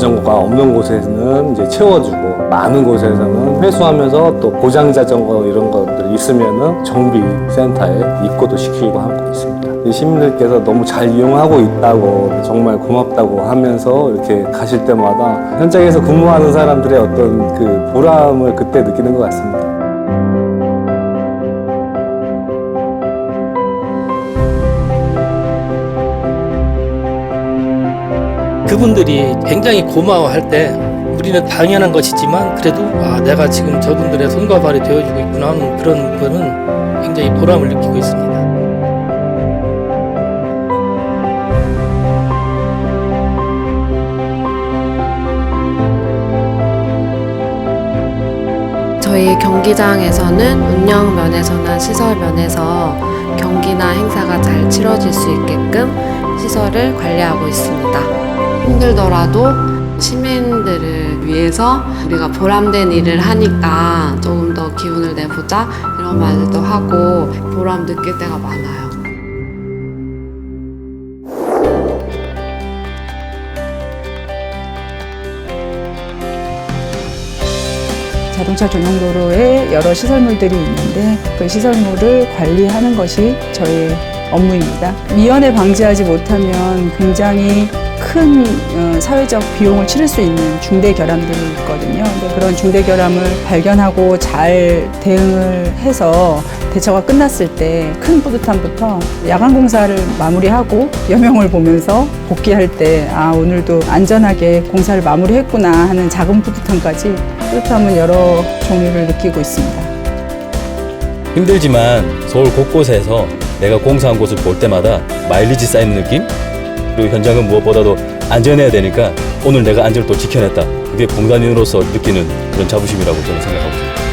자전거가 없는 곳에는 이제 채워주고 많은 곳에서는 회수하면서 또 고장 자전거 이런 것들 있으면은 정비 센터에 입고도 시키고 하고 있습니다. 이 시민들께서 너무 잘 이용하고 있다고 정말 고맙다고 하면서 이렇게 가실 때마다 현장에서 근무하는 사람들의 어떤 그 보람을 그때 느끼는 것 같습니다. 그분들이 굉장히 고마워할 때 우리는 당연한 것이지만 그래도 아 내가 지금 저분들의 손과 발이 되어주고 있구나 하는 그런 거는 굉장히 보람을 느끼고 있습니다. 저희 경기장에서는 운영 면에서나 시설 면에서 경기나 행사가 잘 치러질 수 있게끔 시설을 관리하고 있습니다. 힘들더라도 시민들을 위해서 우리가 보람된 일을 하니까 조금 더 기운을 내보자 이런 말도 하고 보람 느낄 때가 많아요. 자동차 전용 도로에 여러 시설물들이 있는데 그 시설물을 관리하는 것이 저의 업무입니다. 미연에 방지하지 못하면 굉장히 큰 어, 사회적 비용을 치를 수 있는 중대 결함들이 있거든요. 그런 중대 결함을 발견하고 잘 대응을 해서 대처가 끝났을 때 큰 뿌듯함부터 야간 공사를 마무리하고 여명을 보면서 복귀할 때 아 오늘도 안전하게 공사를 마무리했구나 하는 작은 뿌듯함까지 뿌듯함은 여러 종류를 느끼고 있습니다. 힘들지만 서울 곳곳에서 내가 공사한 곳을 볼 때마다 마일리지 쌓이는 느낌? 그리고 현장은 무엇보다도 안전해야 되니까 오늘 내가 안전을 또 지켜냈다. 그게 공단인으로서 느끼는 그런 자부심이라고 저는 생각하고 있습니다.